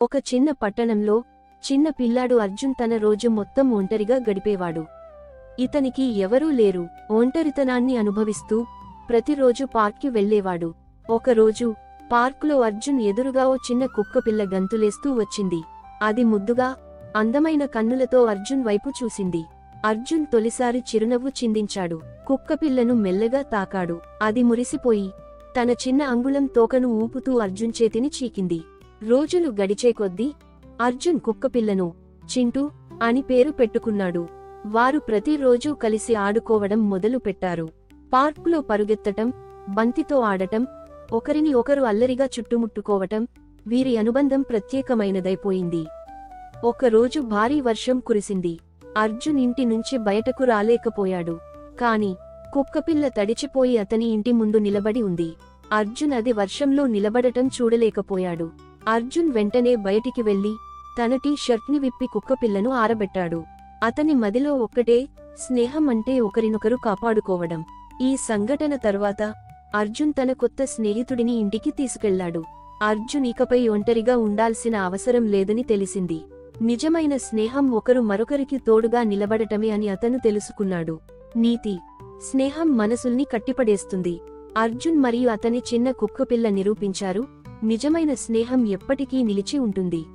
ఒక చిన్న పట్టణంలో చిన్న పిల్లాడు అర్జున్ తన రోజు మొత్తం ఒంటరిగా గడిపేవాడు. ఇతనికి ఎవరూ లేరు. ఒంటరితనాన్ని అనుభవిస్తూ ప్రతిరోజు పార్క్కి వెళ్ళేవాడు ఒకరోజు పార్కులో అర్జున్ ఎదురుగా ఓ చిన్న కుక్కపిల్ల గంతులేస్తూ వచ్చింది. అది ముద్దుగా అందమైన కన్నులతో అర్జున్ వైపు చూసింది. అర్జున్ తొలిసారి చిరునవ్వు చిందించాడు. కుక్కపిల్లను మెల్లగా తాకాడు. అది మురిసిపోయి తన చిన్న అంగుళం తోకను ఊపుతూ అర్జున్ చేతిని చీకింది. రోజులు గడిచే కొద్దీ అర్జున్ కుక్కపిల్లను చింటూ అని పేరు పెట్టుకున్నాడు. వారు ప్రతిరోజూ కలిసి ఆడుకోవడం మొదలు పెట్టారు. పార్కులో పరుగెత్తటం బంతితో ఆడటం ఒకరిని ఒకరు అల్లరిగా చుట్టుముట్టుకోవటం వీరి అనుబంధం ప్రత్యేకమైనదైపోయింది. ఒకరోజు భారీ వర్షం కురిసింది. అర్జున్ ఇంటి నుంచి బయటకు రాలేకపోయాడు. కాని కుక్కపిల్ల తడిచిపోయి అతని ఇంటి ముందు నిలబడి ఉంది. అర్జున్ అది వర్షంలో నిలబడటం చూడలేకపోయాడు. అర్జున్ వెంటనే బయటికి వెళ్ళి తన టీ షర్ట్ని విప్పి కుక్కపిల్లను ఆరబెట్టాడు. అతని మదిలో ఒక్కటే స్నేహం అంటే ఒకరినొకరు కాపాడుకోవడం. ఈ సంఘటన తర్వాత అర్జున్ తన కొత్త స్నేహితుడిని ఇంటికి తీసుకెళ్ళాడు. అర్జున్ ఇకపై ఒంటరిగా ఉండాల్సిన అవసరం లేదని తెలిసింది. నిజమైన స్నేహం ఒకరు మరొకరికి తోడుగా నిలబడటమే అని అతను తెలుసుకున్నాడు. నీతి స్నేహం మనసుల్ని కట్టిపడేస్తుంది. అర్జున్ మరియు అతని చిన్న కుక్కపిల్ల నిరూపించారు. నిజమైన స్నేహం ఎప్పటికీ నిలిచి ఉంటుంది.